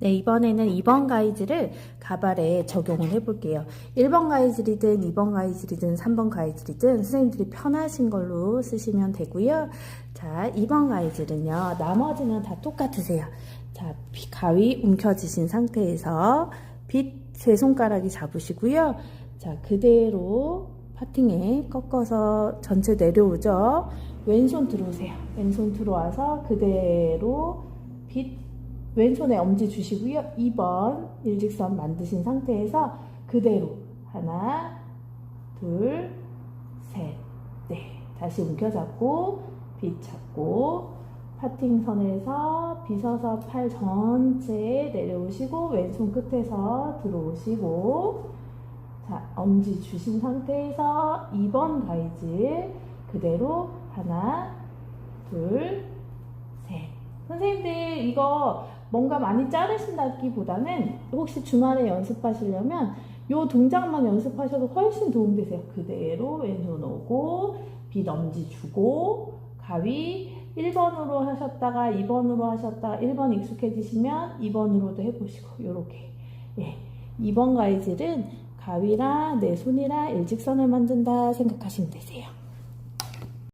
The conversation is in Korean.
네, 이번에는 2번 가이즈를 가발에 적용을 해볼게요. 1번 가이즈리든 2번 가이즈리든 3번 가이즈리든 선생님들이 편하신 걸로 쓰시면 되고요. 자, 2번 가이즈는요. 나머지는 다 똑같으세요. 자, 비- 가위 움켜쥐신 상태에서 빗 세 손가락이 잡으시고요. 자, 그대로 파팅에 꺾어서 전체 내려오죠. 왼손 들어오세요. 왼손 들어와서 그대로 빗 왼손에 엄지 주시고요. 2번 일직선 만드신 상태에서 그대로 하나, 둘, 셋, 넷. 다시 움켜잡고 빗 잡고 파팅 선에서 빗어서 팔 전체에 내려오시고 왼손 끝에서 들어오시고 자 엄지 주신 상태에서 2번 가이즈 그대로 하나, 둘, 셋. 선생님들 이거 뭔가 많이 자르신다기보다는 혹시 주말에 연습하시려면 요 동작만 연습하셔도 훨씬 도움되세요. 그대로 왼손 오고 빗 엄지 주고 가위 1번으로 하셨다가 2번으로 하셨다가 1번 익숙해지시면 2번으로도 해보시고 요렇게 예. 2번 가이질은 가위랑 내 손이랑 일직선을 만든다 생각하시면 되세요.